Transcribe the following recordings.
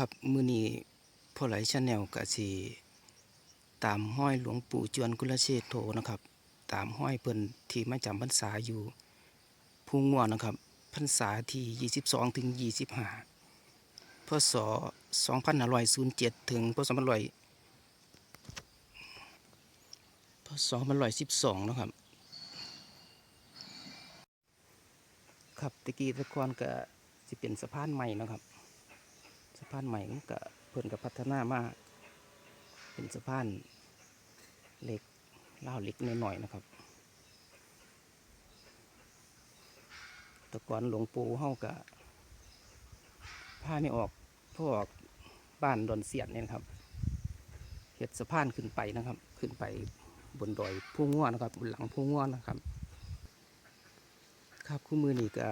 ครับมือนี้พ่อไหลชาแนลกะสิตามห้อยหลวงปู่จวนกุลเชษโทนะครับ ตามห้อยเพิ่นที่มาจำพรรษาอยู่ภูงัวนะครับพรรษาที่22ถึง25พศ2507ถึงพศ2500พศ2512นะครับ ครับตะกี้ตะกอนก็สิเป็นสะพานใหม่นะครับะพานใหม่มันก็เพิ่นกับพัฒนามาเป็นสะพานเหล็กเล่าเหล็กหน่อยๆนะครับแตะกอนหลวงปู่เฮาก็พาไม่ออกพวกบ้านดอนเสียดเนี่ยครับเฮ็ดสะพานขึ้นไปนะครับ ขึ้นไปบนดอยผู้ง่วนะครับ บนหลังผู้ง่วนะครับ ครับคู่มือนี่ก็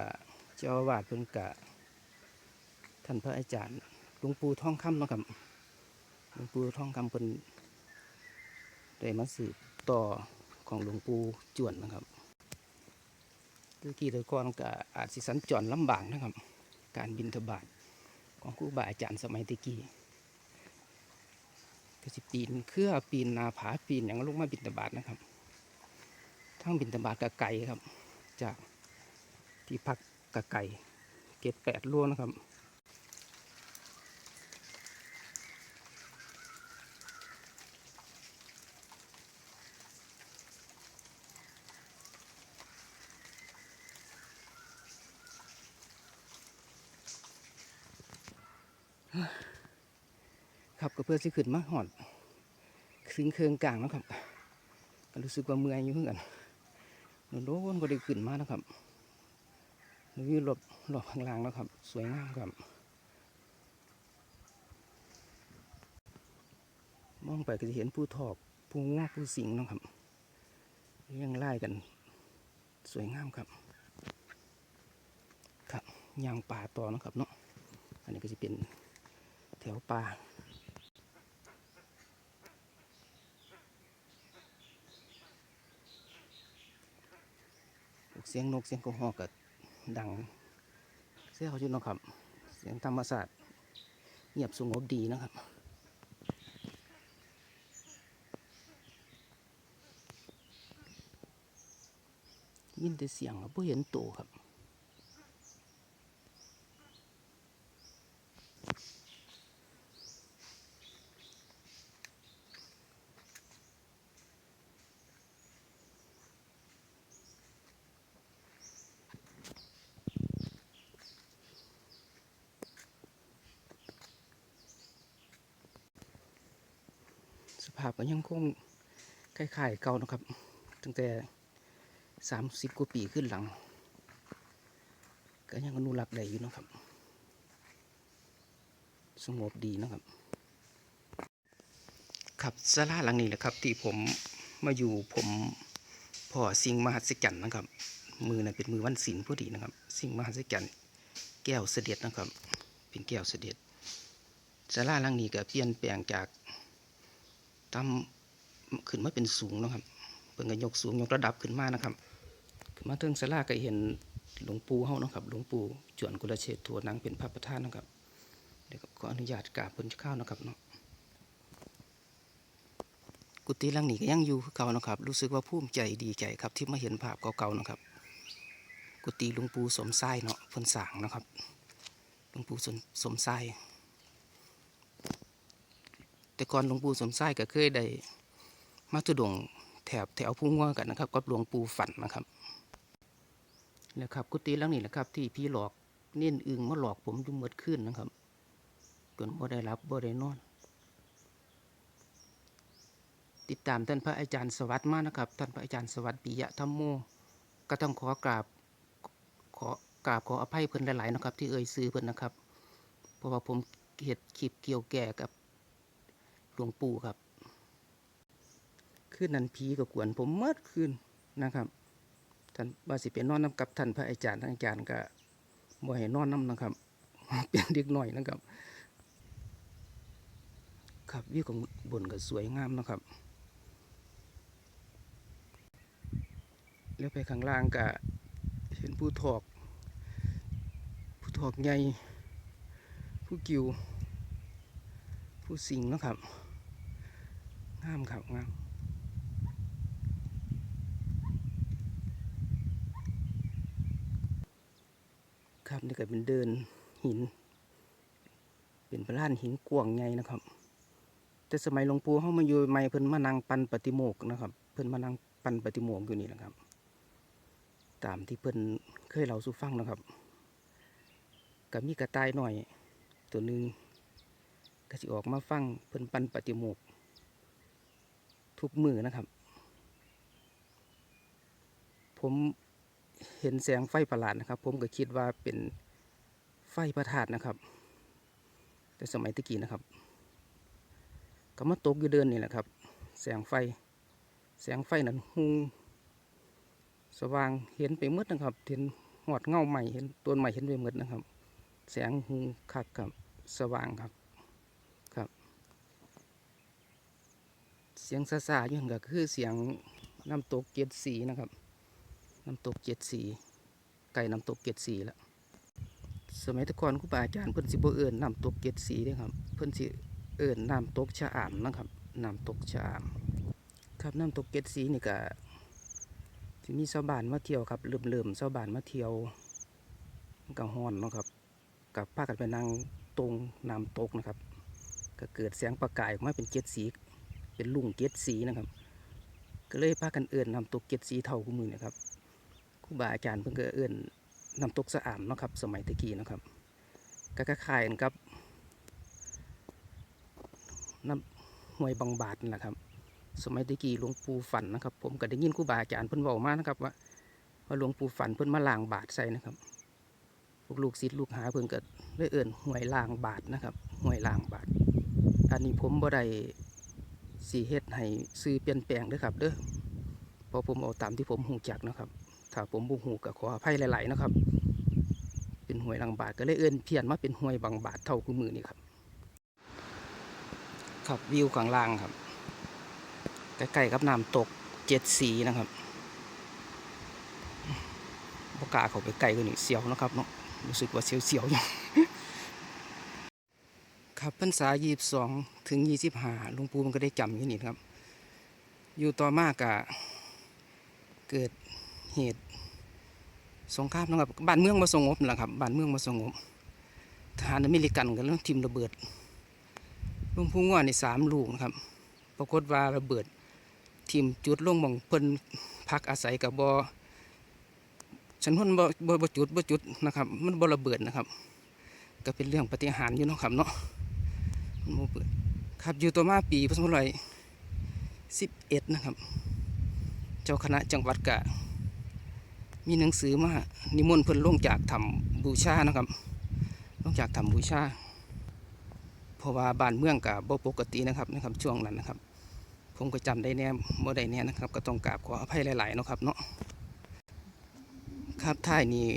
เจ้าวาสเพิ่นกะท่านพระอาจารย์ หลวงปู่ทองคำเนาะครับหลวงปู่ทองคำเป็นได้มาสืบต่อของหลวงปู่จวนนะครับตะกี้ตะกอนก็อาจสิสัญจรลำบากนะครับ การบินทบาทของครูบาอาจารย์สมัยตะกี้ก็สิปีนเครือปีนนาผาปีนอย่างลงมาบินทบาทนะครับ ทั้งบินทบาทกับไก่ครับ จากที่พักกับไก่เกตแปดลัวนะครับ ครับก็เพื่อสิขึ้นมาหอดซึ่งเครืองกลางนะครับก็รู้สึกว่าเมื่อยอยู่เหมือนกันโดนก็ได้ขึ้นมานะครับวิวรอบรอบข้างล่างนะครับ สวยงามครับ มองไปก็จะเห็นผู้ถอกผู้งอกผู้สิงนะครับเรียงไล่กัน สวยงามครับ ครับยางป่าต่อนะครับเนาะอันนี้ก็จะเป็นแถวป่า เสียงนกเสียงกระหอกก็ดังเสียงเขาอยู่เนาะครับ เสียงธรรมศาสตร์เงียบสงบดีนะครับยินแต่เสียงครับบ่เห็นโตวครับาพก็ยังคงคล้ายๆเก่านะครับ ตั้งแต่สามสิบกว่าปีขึ้นหลัง ก็ยังอนุรักษ์ได้อยู่นะครับ สงบดีนะครับ ครับศาลาหลังนี้แหละครับ ที่ผมมาอยู่ผมพ่อสิ่งมหัศจรรย์นะครับ มือน่ะเป็นมือวันศิลพอดีนะครับ สิ่งมหัศจรรย์แก้วเสด็จนะครับ เป็นแก้วเสด็จศาลาหลังนี้ก็เปลี่ยนแปลงจาก ตามขึ้นมาเป็นสูงนะครับเพิ่งก็ยกสูงยกระดับขึ้นมานะครับ ขึ้นมาถึงศาลาก็เห็นหลวงปู่เฮานะครับหลวงปู่จวนกุลเชษฐ์ทัวนังเป็นพระประธานนะครับเดี๋ยวก็ขออนุญาตกราบเพิ่นข้าวนะครับเนาะกุฏิหลังนี้ก็ยังอยู่คือเก่านะครับ รู้สึกว่าภูมิใจดีใจครับ ที่มาเห็นภาพเก่าๆนะครับ กุฏิหลวงปู่สมไส้เนาะเพิ่นสางนะครับหลวงปู่สมสมไส้ แต่ก่อนหลวงปู่สมไส้ก็เคยได้มาทุดงแถบแถวพุ่งว่ากันนะครับกับหลวงปู่ฝันนะครับนี่ครับกุฏิหลังนี้แหละครับ ที่พี่หลอกเน้นอึงมาหลอกผมอยู่เมื่อคืนนะครับจนบ่ได้รับบ่ได้นอน ติดตามท่านพระอาจารย์สวัสดิ์มากนะครับ ท่านพระอาจารย์สวัสดิ์ปิยะธรรมโม ก็ต้องขอกราบขอกราบขออภัยเพิ่นหลายๆนะครับ ที่เอ่ยซื้อเพิ่นนะครับ เพราะว่าผมเห็ดคลิปเกี่ยวแก่กับ ลวงปู่ครับ คืนนั้นผีก็กวนผมเมื่อคืนนะครับ ท่านว่าสิเป็นนอนน้ำกับท่านพระอาจารย์ท่านอาจารย์ก็บ่ให้นอนน้ำนะครับ เป็นเด็กหน่อยนะครับ ครับวิวของบนก็สวยงามนะครับ แล้วไปข้างล่างก็เห็นผู้ถอกผู้ถอกใหญ่ผู้กิวผู้สิงนะครับ งามครับงามครับนี่ก็เป็นเดินหิน เป็นพระลานหินกว้างใหญ่นะครับ แต่สมัยหลวงปู่เขามาอยู่ใหม่เพิ่นมานั่งปันปฏิโมกนะครับ เพิ่นมานั่งปันปฏิโมกอยู่นี่นะครับ ตามที่เพิ่นเคยเล่าสู่ฟังนะครับก็มีกระต่ายหน่อย ตัวหนึ่งก็สิออกมาฟังเพิ่นปันปฏิโมกข์ ทุกมือนะครับ ผมเห็นแสงไฟประหลาดนะครับ ผมก็คิดว่าเป็นไฟประทาดนะครับ แต่สมัยตะกี้นะครับ ก็มาตกอยู่เดินนี่แหละครับ แสงไฟ แสงไฟนั้นหุงสว่างเห็นไปหมดนะครับ เห็นหอดเงาใหม่เห็นต้นใหม่เห็นไปหมดนะครับ แสงหุงคักกับสว่างครับ เสียงซาซาอยู่นั่นก็คือเสียงน้ำตกเกียรติสีนะครับ น้ำตกเกียรติสี ไก่น้ำตกเกียรติสีแล้วสมัยตะก่อนครูบาอาจารย์เพิ่นสิบ่เอิ้นน้ำตกเกียรติสีเด้ครับ เพิ่นสิเอิญน้ำตกชะอามนะครับน้ำตกชะอาม ครับน้ำตกเกตสีนี่ก็ที่มีชาวบ้านมาเที่ยวครับเริ่มเริ่มๆชาวบ้านมาเที่ยวมันก็ฮ้อนนะครับกับพากันไปนั่งตรงน้ำตกนะครับ ก็เกิดแสงประกายออกมาเป็นเกตสี เป็นลุงเกตสีนะครับ ก็เลยพากันเอิญน้ำตกเกตสีเท่าคู่มือนะครับครูบาอาจารย์เพิ่งก็เอิญน้ำตกสะอามนะครับ สมัยตะกี้นะครับก็คล้ายกันครับน้ำห้วยบางบาทนั่นแหละครับ สมัยตะกี้หลวงปู่ฝันนะครับ ผมก็ได้ยินครูบาอาจารย์เพิ่นบอกมานะครับ ว่าว่าหลวงปู่ฝันเพิ่นมาล้างบาทใส่นะครับพวกลูกศิษย์ลูกหาเพิ่นก็เลยเอิ่นห้วยล้างบาทนะครับห้วยล้างบาทอันนี้ผมบ่ได้ สีเฮ็ดให้ซื้อเปลี่ยนแปลงด้อครับเด้อพราะผมเอาตามที่ผมหูจักนะครับ ถ้าผมบ่หูก็ขออภัยหลายๆนะครับ เป็นห้วยล้างบาทก็เลยเอิ่นเพี้ยนมาเป็นห้วยบางบาทเท่ากูมือนี่ครับ ครับวิวข้างล่างครับใกล้ๆกับน้ำตกเจ็ดสีนะครับบกาเขาไปไกลกว่านี้เสียวนะครับเนาะรู้สึกว่าเสียวๆอยู่ ครับพรรษายี่สองถึงยี่สิบห้าหลวงปู่มันก็ได้จำอยู่นี่ครับ อยู่ต่อมากะเกิดเหตุสงครามนะครับบ้านเมืองมาสงบนั่นแหละครับบ้านเมืองมาสงบทหารอเมริกันกันแล้วทิมระเบิดลุงพูง่วนี่สามลูกนะครับ ปรากฏว่าระเบิดทีมจุดลงมองเพิ่นพักอาศัยกับบอฉันพ่นบ่บ่บ่จุดบ่จุดนะครับ มันบ่ระเบิดนะครับ ก็เป็นเรื่องปฏิหารอยู่นะครับเนาะ มันบ่เปิดครับอยู่ตัวมาปีพศสองร้อยสิบเอ็ดนะครับ เจ้าคณะจังหวัดกะ มีหนังสือมานิมนต์เพิ่อนลงจากทำบูชานะครับลงจากทำบูชาเพราะว่าบ้านเมืองกับบ่ปกตินะครับนะครับ ช่วงนั้นนะครับ ผมก็จำได้แน่บ่ได้แน่นะครับ ก็ต้องกราบขออภัยหลายๆนะครับเนาะครับท้ายนี้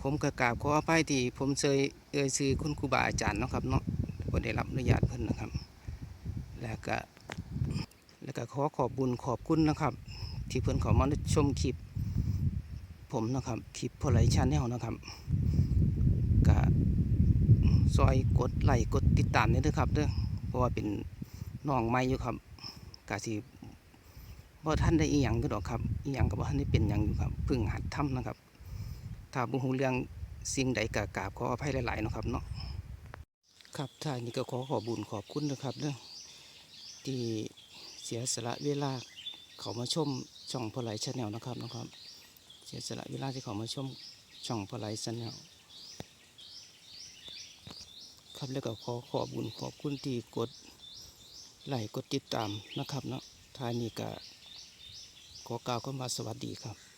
ผมก็กราบขออภัยที่ผมเคยเอ่ยชื่อคุณครูบาอาจารย์นะครับเนาะ บ่ได้รับอนุญาตเพิ่นนะครับ แล้วก็แล้วก็ขอขอบบุญขอบคุณนะครับ ที่เพิ่นเขามาชมคลิป ผมนะครับคลิปพลายชาแนลนะครับก็ซอยกดไลค์กดติดตามนี่เด้อครับเด้อเพราะว่าเป็นน้องใหม่อยู่ครับกะสิบ่ท่านได้อีหยังก็ดอกครับอีหยังก็บ่ท่านได้เป็นหยังอยู่ครับเพิ่งหัดทำนะครับ ถ้าบ่ฮู้เรื่องสิ่งใดก็กราบขออภัยหลายๆนะครับเนาะ ครับท้ายนี้ก็ขอขอบุญขอบคุณนะครับเด้อที่เสียสละเวลาเขามาชมช่องพลายชาแนลนะครับนะครับ เสียสละเวลาที่เขามาชมช่องพลายชาแนลครับแล้วก็ขอขอบคุญขอบคุณที่กดไลค์กดติดตามนะครับเนาะท้ายนี้ก็ขอกล่าวคำว่าสวัสดีครับ